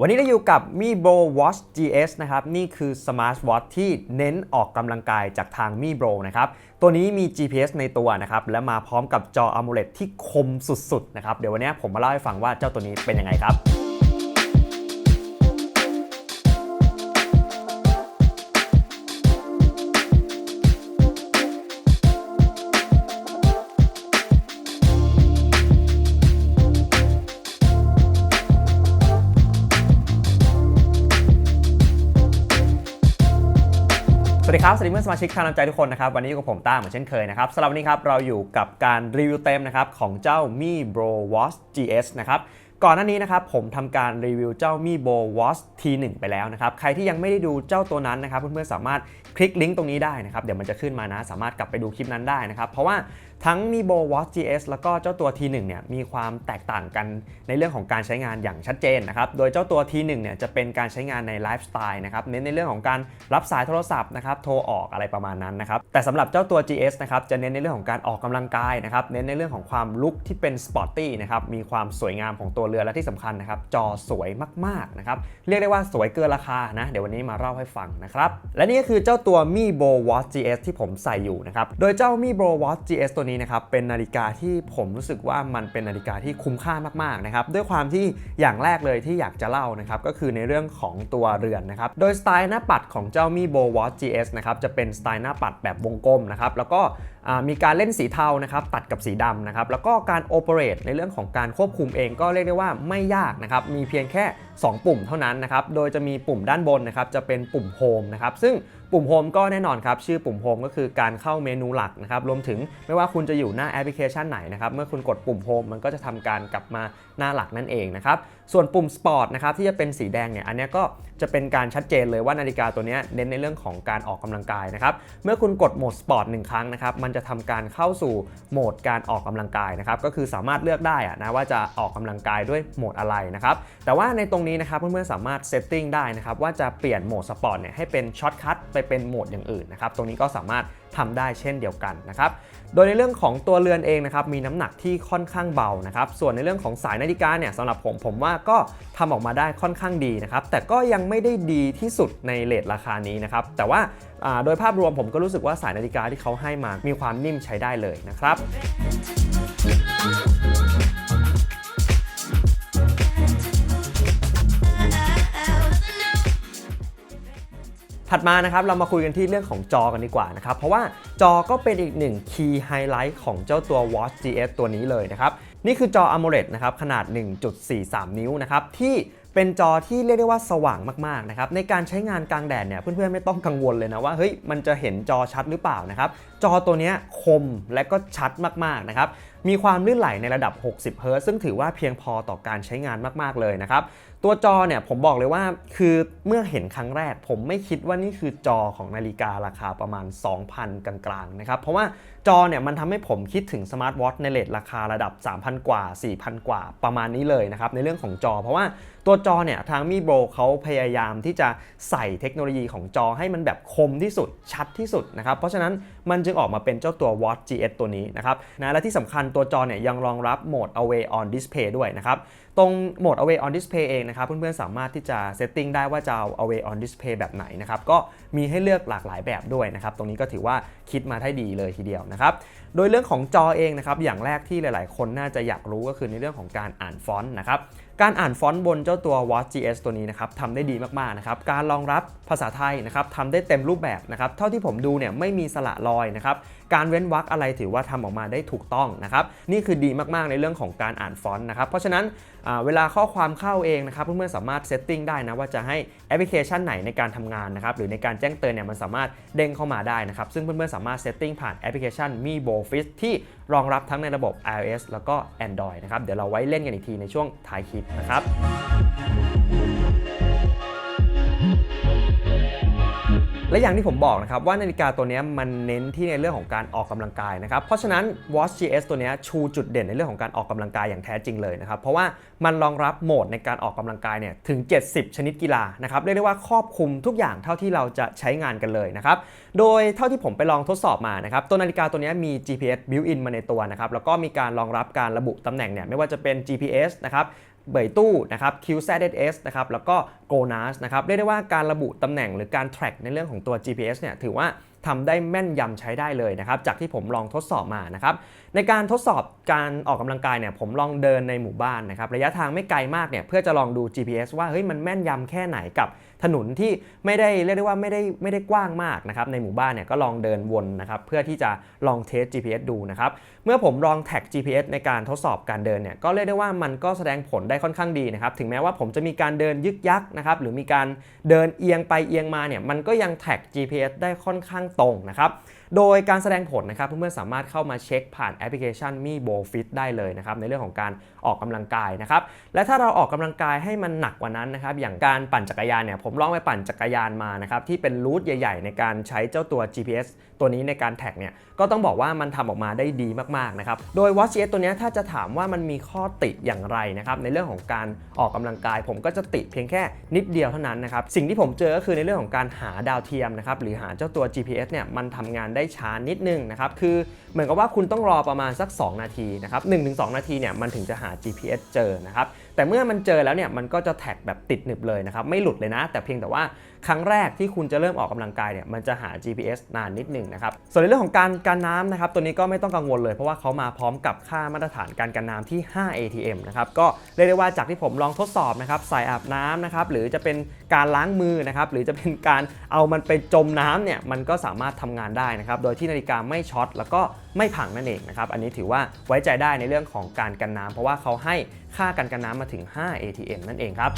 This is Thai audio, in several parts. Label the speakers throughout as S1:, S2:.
S1: วันนี้เราอยู่กับ Mi Bro Watch GS นะครับ นี่คือ Smart Watch ที่เน้นออกกำลังกายจากทาง Mi Bro นะครับ ตัวนี้มี GPS ในตัวนะครับ และมาพร้อมกับจอ AMOLED ที่คมสุดๆ นะครับ เดี๋ยววันนี้ผมมาเล่าให้ฟังว่าเจ้าตัวนี้เป็นยังไงครับ วัสดีครับ สวัสดีเพื่อนสมาชิกชาวน้ำใจทุกคนนะครับ วันนี้อยู่กับผมต้าเหมือนเช่นเคยนะครับสำหรับวันนี้ครับ เราอยู่กับการรีวิวเต็มนะครับ ของเจ้า Mi Bro Watch GS นะครับ ก่อนหน้านี้นะครับผมทำการรีวิวเจ้า Mi Bro Watch T1 ไปแล้วนะครับ ใครที่ยังไม่ได้ดูเจ้าตัวนั้นนะครับ เพื่อนๆสามารถคลิกลิงก์ตรงนี้ได้นะครับ เดี๋ยวมันจะขึ้นมานะ สามารถกลับไปดูคลิปนั้นได้นะครับ เพราะว่าทั้ง Mi Bro Watch GS แล้วก็เจ้าตัว T1 เนี่ยมีความแตกต่างกันในเรื่องของการใช้งานอย่างชัดเจนนะครับ โดยเจ้าตัว T1 เนี่ยจะเป็นการใช้งานในไลฟ์สไตล์นะครับเน้นในเรื่องของการรับสายโทรศัพท์นะครับโทรออกอะไรประมาณนั้นนะครับแต่สำหรับเจ้าตัว GS นะครับจะเน้นในเรื่องของการออกกำลังกายนะครับเน้นในเรื่องของความลุคที่เป็นสปอร์ตี้นะครับมีความสวยงามของตัวเรือและที่สำคัญนะครับจอสวยมากๆนะครับเรียกได้ว่าสวยเกินราคานะเดี๋ยววันนี้มาเล่าให้ฟังนะครับและนี่ก็คือเจ้าตัว Mi Bo Watch GS ที่ผมใส่อยู่นะครับโดยเจ้า Mi Bo Watch GS ตัวนี้นะครับเป็นนาฬิกาที่ผมรู้สึกว่ามันเป็นนาฬิกาที่คุ้มค่ามากๆนะครับด้วยความที่อย่างแรกเลยที่อยากจะเล่านะครับก็คือในเรื่องของตัวเรือนนะครับโดยสไตล์หน้าปัดของเจ้า Mi Bo Watch GS นะครับจะเป็นสไตล์หน้าปัดแบบวงกลมนะครับแล้วก็มีการเล่นสีเทานะครับตัดกับสีดำนะครับแล้วก็การโอเปเรตในเรื่องของการควบคุมเองก็เรียกได้ว่าไม่ยากนะครับ มีเพียงแค่ 2 ปุ่มเท่านั้นนะครับ โดยจะมีปุ่มด้านบนนะครับจะเป็นปุ่มโฮมนะครับ ซึ่งปุ่มโฮมก็แน่นอนครับ ชื่อปุ่มโฮมก็คือการเข้าเมนูหลักนะครับ รวมถึงไม่ว่าคุณจะอยู่หน้าแอปพลิเคชันไหนนะครับ เมื่อคุณกดปุ่มโฮมมันก็จะทำการกลับมาหน้าหลักนั่นเองนะครับ ส่วนปุ่มสปอร์ตนะครับที่จะเป็นสีแดงเนี่ยอันนี้ก็จะเป็นการชัดเจนเลยว่านาฬิกาตัวนี้เน้นในเรื่องของการออกกำลังกายนะครับเมื่อคุณกดโหมดสปอร์ตหนึ่งครั้งนะครับมันจะทำการเข้าสู่โหมดการออกกำลังกายนะครับก็คือสามารถเลือกได้อะนะว่าจะออกกำลังกายด้วยโหมดอะไรนะครับแต่ว่าในตรงนี้นะครับเพื่อนๆสามารถเซตติ้งได้นะครับว่าจะเปลี่ยนโหมดสปอร์ตเนี่ยให้เป็นช็อตคัทไปเป็นโหมดอย่างอื่นนะครับตรงนี้ก็สามารถทำได้เช่นเดียวกันนะครับโดยในเรื่องของตัวเรือนเองนะครับมีน้ำหนักที่ค่อนข้างเบานะครับส่วนในเรื่องของสายนาฬิกาเนี่ยสำหรับผมผมว่าก็ทำออกมาได้ค่อนข้างดีนะครับแต่ก็ยังไม่ได้ดีที่สุดในเลทราคานี้นะครับแต่ว่าโดยภาพรวมผมก็รู้สึกว่าสายนาฬิกาที่เขาให้มามีความนิ่มใช้ได้เลยนะครับ ถัดมานะครับเรามาคุยกันที่เรื่องของจอกันดีกว่านะครับ เพราะว่าจอก็เป็นอีกหนึ่งคีย์ไฮไลท์ของเจ้าตัว Watch GS ตัวนี้เลยนะครับ นี่คือจอ AMOLED นะครับขนาด 1.43 นิ้วนะครับที่เป็นจอที่เรียกได้ว่าสว่างมากๆนะครับในการใช้งานกลางแดดเนี่ยเพื่อนๆไม่ต้องกังวลเลยนะว่าเฮ้ยมันจะเห็นจอชัดหรือเปล่านะครับจอตัวนี้คมและก็ชัดมากๆนะครับ มีความลื่นไหลในระดับ 60เฮิรตซ์ซึ่งถือว่าเพียงพอต่อการใช้งานมากๆเลยนะครับ ตัวจอเนี่ยผมบอกเลยว่าคือเมื่อเห็นครั้งแรก ผมไม่คิดว่านี่คือจอของนาฬิการาคาประมาณ 2,000 กลางๆนะครับ เพราะว่าจอเนี่ยมันทำให้ผมคิดถึงสมาร์ทวอทในเลทราคาระดับ 3,000 กว่า 4,000 กว่าประมาณนี้เลยนะครับ ในเรื่องของจอ เพราะว่าตัวจอเนี่ยทางมีโบรเขาพยายามที่จะใส่เทคโนโลยีของจอให้มันแบบคมที่สุดชัดที่สุดนะครับ เพราะฉะนั้นมันจึงออกมาเป็นเจ้าตัว Watch GS ตัวนี้นะครับนะและที่สำคัญตัวจอเนี่ยยังรองรับโหมด Away on Display ด้วยนะครับ ตรงโหมด Away on Display เองนะครับ เพื่อนๆ สามารถที่จะเซตติ้งได้ว่าจะเอา Away on Display แบบไหนนะครับ ก็มีให้เลือกหลากหลายแบบด้วยนะครับ ตรงนี้ก็ถือว่าคิดมาได้ดีเลยทีเดียวนะครับ โดยเรื่องของจอเองนะครับ อย่างแรกที่หลายๆ คนน่าจะอยากรู้ก็คือในเรื่องของการอ่านฟอนต์นะครับการอ่านฟอนต์บนเจ้าตัว Watch GS ตัวนี้นะครับทำได้ดีมากๆนะครับ การรองรับภาษาไทยนะครับทำได้เต็มรูปแบบนะครับ เท่าที่ผมดูเนี่ยไม่มีสระรอยนะครับการเว้นวรรคอะไรถือว่าทำออกมาได้ถูกต้องนะครับนี่คือดีมากๆในเรื่องของการอ่านฟอนต์นะครับเพราะฉะนั้นเวลาข้อความเข้าเองนะครับเพื่อนๆสามารถเซตติ้งได้นะว่าจะให้แอปพลิเคชันไหนในการทำงานนะครับหรือในการแจ้งเตือนเนี่ยมันสามารถเด้งเข้ามาได้นะครับซึ่งเพื่อนๆสามารถเซตติ้งผ่านแอปพลิเคชัน Mi b o f i s ที่รองรับทั้งในระบบ iOS แล้วก็ Android นะครับเดี๋ยวเราไว้เล่นกันอีกทีในช่วงท้ายคลิปนะครับ และอย่างที่ผมบอกนะครับว่านาฬิกาตัวนี้มันเน้นที่ในเรื่องของการออกกำลังกายนะครับเพราะฉะนั้น Watch GS ตัวนี้ชูจุดเด่นในเรื่องของการออกกำลังกายอย่างแท้จริงเลยนะครับเพราะว่ามันรองรับโหมดในการออกกำลังกายเนี่ยถึง 70 ชนิดกีฬานะครับเรียกได้ว่าครอบคลุมทุกอย่างเท่าที่เราจะใช้งานกันเลยนะครับโดยเท่าที่ผมไปลองทดสอบมานะครับตัวนาฬิกาตัวนี้มี GPS built in มาในตัวนะครับแล้วก็มีการรองรับการระบุตำแหน่งเนี่ยไม่ว่าจะเป็น GPS นะครับ เบยตู้นะครับ QZS นะครับแล้วก็ GONAS นะครับเรียกได้ว่าการระบุตำแหน่งหรือการ track ในเรื่องของตัว GPS เนี่ยถือว่าทำได้แม่นยำใช้ได้เลยนะครับจากที่ผมลองทดสอบมานะครับ ในการทดสอบการออกกำลังกายเนี่ยผมลองเดินในหมู่บ้านนะครับระยะทางไม่ไกลมากเนี่ยเพื่อจะลองดู GPS ว่าเฮ้ยมันแม่นยำแค่ไหนกับถนนที่ไม่ได้เรียกได้ว่าไม่ได้ไม่ได้กว้างมากนะครับในหมู่บ้านเนี่ยก็ลองเดินวนนะครับเพื่อที่จะลองเทส GPS ดูนะครับเมื่อผมลองแท็ก GPS ในการทดสอบการเดินเนี่ยก็เรียกได้ว่ามันก็แสดงผลได้ค่อนข้างดีนะครับถึงแม้ว่าผมจะมีการเดินยึกยักนะครับหรือมีการเดินเอียงไปเอียงมาเนี่ยมันก็ยังแท็ก GPS ได้ค่อนข้างตรงนะครับ โดยการแสดงผลนะครับเพื่อนๆสามารถเข้ามาเช็คผ่านแอปพลิเคชันมีโบฟิตได้เลยนะครับในเรื่องของการออกกำลังกายนะครับและถ้าเราออกกำลังกายให้มันหนักกว่านั้นนะครับอย่างการปั่นจักรยานเนี่ยผมลองไปปั่นจักรยานมานะครับที่เป็นรูทใหญ่ ๆ ในการใช้เจ้าตัว GPS ตัวนี้ในการแท็กเนี่ยก็ต้องบอกว่ามันทำออกมาได้ดีมากๆนะครับโดย Watch OS ตัวนี้ถ้าจะถามว่ามันมีข้อติอย่างไรนะครับในเรื่องของการออกกำลังกาย ผมก็จะติเพียงแค่นิดเดียวเท่านั้นนะครับสิ่งที่ผมเจอก็คือในเรื่องของการหาดาวเทียมนะครับหรือหาเจ้าตัว GPS เนี่ยมันทำงานได้ช้านิดนึงนะครับ คือเหมือนกับว่าคุณต้องรอประมาณสัก 2 นาทีนะครับ1-2 นาทีเนี่ยมันถึงจะหา GPS เจอนะครับ แต่เมื่อมันเจอแล้วเนี่ยมันก็จะแท็กแบบติดหนึบเลยนะครับไม่หลุดเลยนะ แต่เพียงแต่ว่าครั้งแรกที่คุณจะเริ่มออกกำลังกายเนี่ยมันจะหา GPS นานนิดหนึงนะครับส่วนในเรื่องของการการน้ำนะครับตัวนี้ก็ไม่ต้องกังวลเลยเพราะว่าเขามาพร้อมกับค่ามาตรฐานการกันน้ำที่ 5 ATM นะครับก็เรียกได้ว่าจากที่ผมลองทดสอบนะครับใส่อาบน้ำนะครับหรือจะเป็นการล้างมือนะครับหรือจะเป็นการเอามันไปจมน้ำเนี่ยมันก็สามารถทำงานได้นะครับโดยที่นาฬิกาไม่ช็อตแล้วก็ ไม่พังนั่นเองนะครับ อันนี้ถือว่าไว้ใจได้ในเรื่องของการกันน้ำเพราะว่าเขาให้ค่ากันกันน้ำมาถึง 5 ATM นั่นเองครับ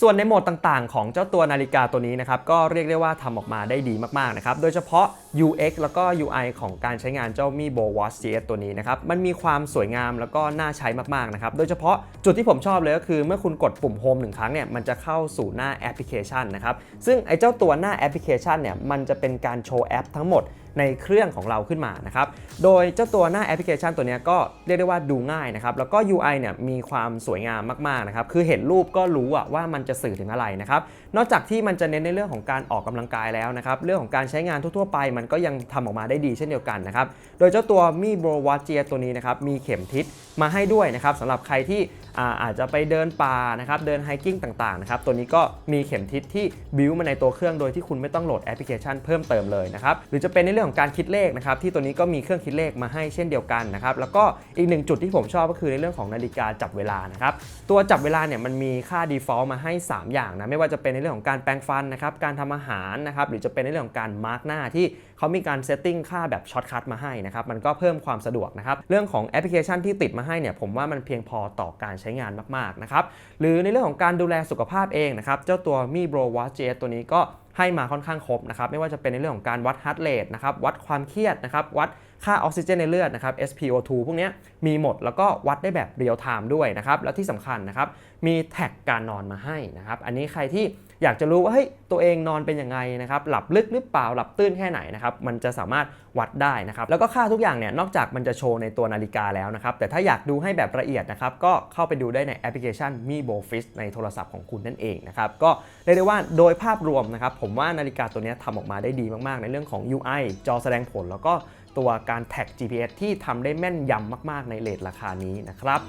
S1: ส่วนในโหมดต่างๆ ของเจ้าตัวนาฬิกาตัวนี้นะครับ ก็เรียกได้ว่าทำออกมาได้ดีมากๆนะครับ โดยเฉพาะ UX แล้วก็ UI ของการใช้งานเจ้า Mi Bo Watch GS ตัวนี้นะครับ มันมีความสวยงามแล้วก็น่าใช้มากๆนะครับ โดยเฉพาะจุดที่ผมชอบเลยก็คือ เมื่อคุณกดปุ่ม Home หนึ่งครั้งเนี่ย มันจะเข้าสู่หน้าแอปพลิเคชันนะครับ ซึ่งไอ้เจ้าตัวหน้าแอปพลิเคชันเนี่ย มันจะเป็นการโชว์แอปทั้งหมด ในเครื่องของเราขึ้นมานะครับโดยเจ้าตัวหน้าแอปพลิเคชันตัวนี้ก็เรียกได้ว่าดูง่ายนะครับแล้วก็ UI เนี่ยมีความสวยงามมากๆนะครับคือเห็นรูปก็รู้ว่ามันจะสื่อถึงอะไรนะครับนอกจากที่มันจะเน้นในเรื่องของการออกกำลังกายแล้วนะครับเรื่องของการใช้งานทั่วๆไป มันก็ยังทำออกมาได้ดีเช่นเดียวกันนะครับโดยเจ้าตัว Mi Bro Watch GS ตัวนี้นะครับมีเข็มทิศมาให้ด้วยนะครับสำหรับใครที่อาอาจจะไปเดินป่านะครับเดินไฮกิ้งต่างๆนะครับตัวนี้ก็มีเข็มทิศที่บิวมาในตัวเครื่องโดยที่คุณไม่ต้องโหลดแอปพลิเคชันเพิ่มเติมเลยนะครับหรือจะเป็นในเรื่องของการคิดเลขนะครับที่ตัวนี้ก็มีเครื่องคิดเลขมาให้เช่นเดียวกันนะครับแล้วก็อีกหนึ่งจุดที่ผมชอบก็คือในเรื่องของนาฬิกาจับเวลานะครับตัวจับเวลาเนี่ยมันมีค่า default มาให้ 3 อย่างนะไม่ว่าจะเป็นในเรื่องของการแปรงฟันนะครับการทำอาหารนะครับหรือจะเป็นในเรื่องของการมาร์กหน้าที่เขามีการเซตติ้งค่าแบบช็อตคัทมาให้นะครับมันก็เพิ่มความสะดวกนะครับเรื่องของแอปพลิเคชันที่ติดมาให้เนี่ยผมว่ามันเพียงพอต่อการใช้งานมากๆนะครับหรือในเรื่องของการดูแลสุขภาพเองนะครับเจ้าตัว Mi Bro Watch GS ตัวนี้ก็ ให้มาค่อนข้างครบนะครับไม่ว่าจะเป็นในเรื่องของการวัดฮาร์ดเรทนะครับวัดความเครียดนะครับวัดค่าออกซิเจนในเลือดนะครับ SpO2 พวกนี้มีหมดแล้วก็วัดได้แบบเรียลไทม์ด้วยนะครับ แล้วที่สำคัญนะครับ มีแท็กการนอนมาให้นะครับ อันนี้ใครที่อยากจะรู้ว่าเฮ้ยตัวเองนอนเป็นยังไงนะครับ หลับลึกหรือเปล่าหลับตื้นแค่ไหนนะครับ มันจะสามารถวัดได้นะครับ แล้วก็ค่าทุกอย่างเนี่ยนอกจากมันจะโชว์ในตัวนาฬิกาแล้วนะครับ แต่ถ้าอยากดูให้แบบละเอียดนะครับ ก็เข้าไปดูได้ในแอปพลิเคชัน Mi Bo Fit ในโทรศัพท์ของคุณนั่นเองนะครับ ก็เรียกได้ว่าโดยภาพรวมนะครับ ผมว่านาฬิกาตัวนี้ทำออกมาได้ดีมากๆ ในเรื่องของ UI จอแสดงผลแล้วก็ ตัวการแท็ก GPS ที่ทำได้แม่นยำมาก ๆ ในเลทราคานี้นะครับ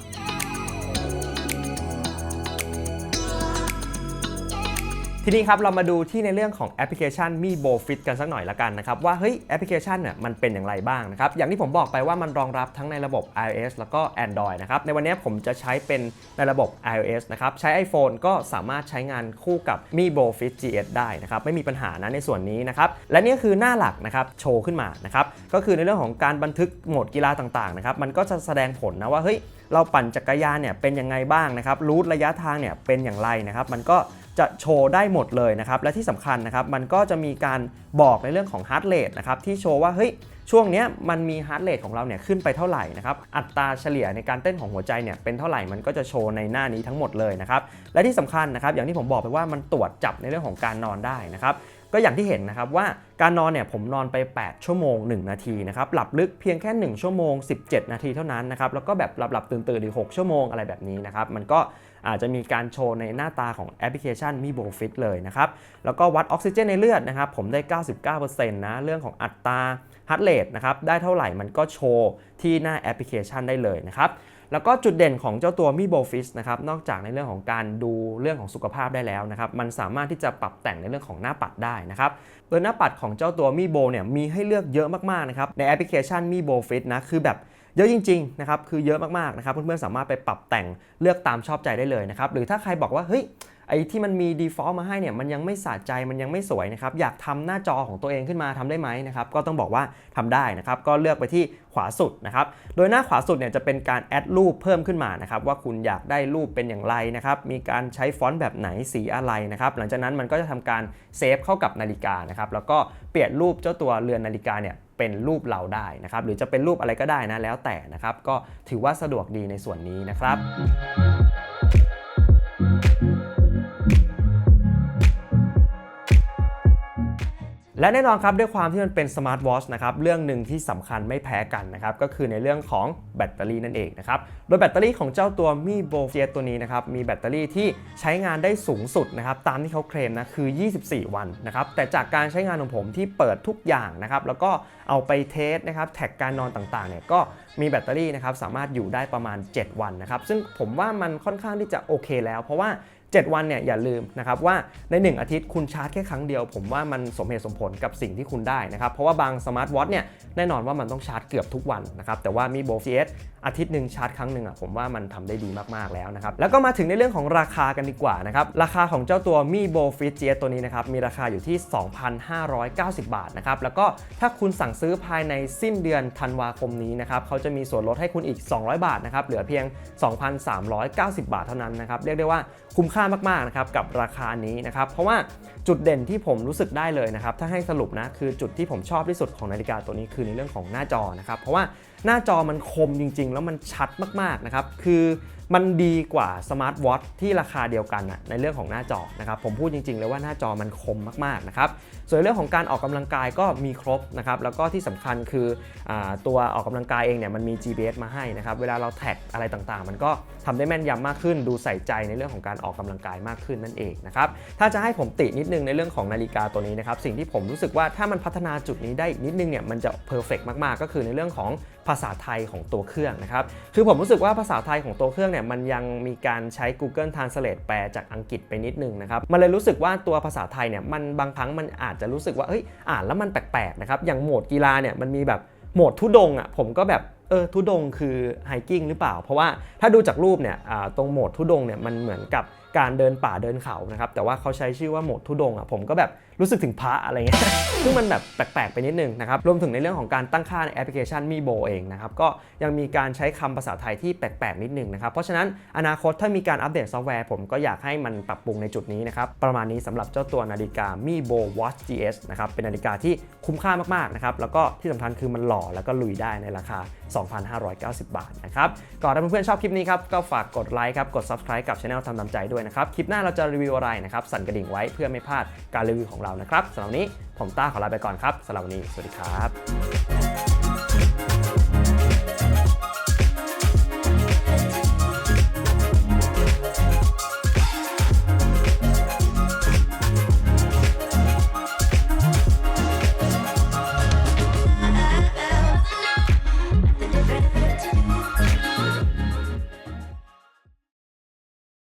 S1: ทีนี้ครับเรามาดูที่ในเรื่องของแอปพลิเคชัน Mi Bo Fit กันสักหน่อยละกันนะครับว่าเฮ้ยแอปพลิเคชันเนี่ยมันเป็นอย่างไรบ้างนะครับอย่างที่ผมบอกไปว่ามันรองรับทั้งในระบบ iOS แล้วก็ Android นะครับในวันนี้ผมจะใช้เป็นในระบบ iOS นะครับใช้ iPhone ก็สามารถใช้งานคู่กับ Mi Bo Fit GS ได้นะครับไม่มีปัญหานะในส่วนนี้นะครับและนี่คือหน้าหลักนะครับโชว์ขึ้นมานะครับก็คือในเรื่องของการบันทึกโหมดกีฬาต่างๆนะครับมันก็จะแสดงผลนะว่าเฮ้ยเราปั่นจักรยานเนี่ยเป็นยังไงบ้างนะครับรูทระยะทางเนี่ยเป็นอย่างไรนะครับมันก็ จะโชว์ได้หมดเลยนะครับ และที่สำคัญนะครับ มันก็จะมีการบอกในเรื่องของฮาร์ดเรทนะครับ ที่โชว์ว่า เฮ้ย ช่วงเนี้ยมันมีฮาร์ดเรทของเราเนี่ยขึ้นไปเท่าไหร่นะครับ อัตราเฉลี่ยในการเต้นของหัวใจเนี่ยเป็นเท่าไหร่ มันก็จะโชว์ในหน้านี้ทั้งหมดเลยนะครับ และที่สำคัญนะครับ อย่างที่ผมบอกไปว่ามันตรวจจับในเรื่องของการนอนได้นะครับก็อย่างที่เห็นนะครับว่าการนอนเนี่ยผมนอนไป 8 ชั่วโมง 1 นาทีนะครับหลับลึกเพียงแค่ 1 ชั่วโมง 17 นาทีเท่านั้นนะครับแล้วก็แบบหลับหลับตื่นตื่นอีก6ชั่วโมงอะไรแบบนี้นะครับมันก็ อาจจะมีการโชว์ในหน้าตาของแอปพลิเคชัน Mi Bo Fit เลยนะครับแล้วก็วัดออกซิเจนในเลือดนะครับผมได้ 99%นะเรื่องของอัตรา heart rate นะครับได้เท่าไหร่มันก็โชว์ที่หน้าแอปพลิเคชันได้เลยนะครับแล้วก็จุดเด่นของเจ้าตัว Mi b o f i s นะครับนอกจากในเรื่องของการดูเรื่องของสุขภาพได้แล้วนะครับมันสามารถที่จะปรับแต่งในเรื่องของหน้าปัดได้นะครับโดยหน้าปัดของเจ้าตัว Mi b o เนี่ยมีให้เลือกเยอะมากๆนะครับในแอปพลิเคชัน Mi b o Fit นะคือแบบ เยอะจริงๆนะครับคือเยอะมากๆนะครับเพื่อนๆสามารถไปปรับแต่งเลือกตามชอบใจได้เลยนะครับหรือถ้าใครบอกว่าเฮ้ย ไอ้ที่มันมี default มาให้เนี่ยมันยังไม่สะใจมันยังไม่สวยนะครับอยากทำหน้าจอของตัวเองขึ้นมาทำได้ไหมนะครับก็ต้องบอกว่าทำได้นะครับก็เลือกไปที่ขวาสุดนะครับโดยหน้าขวาสุดเนี่ยจะเป็นการแอดรูปเพิ่มขึ้นมานะครับว่าคุณอยากได้รูปเป็นอย่างไรนะครับมีการใช้ฟอนต์แบบไหนสีอะไรนะครับหลังจากนั้นมันก็จะทำการเซฟเข้ากับนาฬิกานะครับแล้วก็เปลี่ยนรูปเจ้าตัวเรือนนาฬิกาเนี่ยเป็นรูปเราได้นะครับหรือจะเป็นรูปอะไรก็ได้นะแล้วแต่นะครับก็ถือว่าสะดวกดีในส่วนนี้นะครับ และแน่นอนครับด้วยความที่มันเป็นสมาร์ทวอชนะครับเรื่องหนึ่งที่สำคัญไม่แพ้กันนะครับก็คือในเรื่องของแบตเตอรี่นั่นเองนะครับโดยแบตเตอรี่ของเจ้าตัว Mi b o f i e ตัวนี้นะครับมีแบตเตอรี่ที่ใช้งานได้สูงสุดนะครับตามที่เขาเคลมนะคือ 24 วันนะครับแต่จากการใช้งานของผมที่เปิดทุกอย่างนะครับแล้วก็เอาไปเทสนะครับแท็กการนอนต่างๆเนี่ยก็มีแบตเตอรี่นะครับสามารถอยู่ได้ประมาณ 7 วันนะครับซึ่งผมว่ามันค่อนข้างที่จะโอเคแล้ว เพราะว่า 7 วันเนี่ยอย่าลืมนะครับว่าใน 1 อาทิตย์คุณชาร์จแค่ครั้งเดียว ผมว่ามันสมเหตุสมผลกับสิ่งที่คุณได้นะครับ เพราะว่าบางสมาร์ทวอทเนี่ยแน่นอนว่ามันต้องชาร์จเกือบทุกวันนะครับแต่ว่ามีโบ CS อาทิตย์หนึ่งชาร์จครั้งหนึ่งอะผมว่ามันทำได้ดีมากๆแล้วนะครับแล้วก็มาถึงในเรื่องของราคากันดีกว่านะครับราคาของเจ้าตัว Mi b o Fit GS ตัวนี้นะครับมีราคาอยู่ที่ 2,590 บาทนะครับแล้วก็ถ้าคุณสั่งซื้อภายในสิ้นเดือนธันวาคมนี้นะครับเขาจะมีส่วนลดให้คุณอีก 200 บาทนะครับเหลือเพียง 2,390 บาทเท่านั้นนะครับเรียกได้ว่าคุ้มค่ามากๆนะครับกับราคานี้นะครับเพราะว่าจุดเด่นที่ผมรู้สึกได้เลยนะครับถ้าให้สรุปนะคือจุดที่ผมชอบที่สุดของนาฬิกาตัวนี้คือในเรื่องของหน้าจอนะครับเพราะว่าหน้าจอมันคมจริง ๆ แล้วมันชัดมากๆนะครับคือ มันดีกว่าสมาร์ทวอทที่ราคาเดียวกันนะในเรื่องของหน้าจอนะครับผมพูดจริงๆเลยว่าหน้าจอมันคมมากๆนะครับส่วนเรื่องของการออกกำลังกายก็มีครบนะครับแล้วก็ที่สำคัญคืออตัวออกกำลังกายเองเนี่ยมันมี GPS มาให้นะครับเวลาเราแท็กอะไรต่างๆ มันก็ทำได้แม่นยำมากขึ้น ดูใส่ใจในเรื่องของการออกกำลังกายมากขึ้นนั่นเองนะครับถ้าจะให้ผมตินิดนึงในเรื่องของนาฬิกาตัวนี้นะครับสิ่งที่ผมรู้สึกว่าถ้ามันพัฒนาจุดนี้ได้อีกนิดนึงเนี่ยมันจะเพอร์เฟกมากๆ ก็คือในเรื่องของภาษาไทยของตัวเครื่องนะครับคือผมรู้สึกว่าภาษาไทยของตัวเครื่องเนี่ยมันยังมีการใช้ Google Translate แปลจากอังกฤษไปนิดนึงนะครับ มันเลยรู้สึกว่าตัวภาษาไทยเนี่ยมันบางครั้งมันอาจจะรู้สึกว่าเอ้ยอ่านแล้วมันแปลกๆนะครับ อย่างโหมดกีฬาเนี่ยมันมีแบบโหมดทุดงอะผมก็แบบเออทุดงคือไฮกิ้งหรือเปล่า เพราะว่าถ้าดูจากรูปเนี่ยตรงโหมดทุดงเนี่ยมันเหมือนกับการเดินป่าเดินเขานะครับแต่ว่าเขาใช้ชื่อว่าโหมดทุดงอะผมก็แบบ รู้สึกถึงพระอะไรเงี้ยซึ่งมันแบบแปลกๆไปนิดนึงนะครับรวมถึงในเรื่องของการตั้งค่าในแอปพลิเคชันมีโบเองนะครับก็ยังมีการใช้คำภาษาไทยที่แปลกๆนิดนึงนะครับเพราะฉะนั้นอนาคตถ้ามีการอัปเดตซอฟต์แวร์ผมก็อยากให้มันปรับปรุงในจุดนี้นะครับประมาณนี้สำหรับเจ้าตัวนาฬิกา Mi Bo Watch GS นะครับเป็นนาฬิกาที่คุ้มค่ามากๆนะครับแล้วก็ที่สำคัญคือมันหล่อแล้วก็ลุยได้ในราคา 2,590 บาทนะครับก่อนถ้าเพื่อนๆชอบคลิปนี้ครับก็ฝากกดไลค์ครับกด Subscribe กับช anel ทำตามใจด้วยนะครับคลิปหน้าเราจะรีวิวอะไรนะครับสั่นกระดิ่งไว้เพื่อไม่พลาดการรีวิวของเรานะครับสำหรับวันนี้ผมต้าขอลาไปก่อนครับสำหรับวันนี้สวัสดีครับ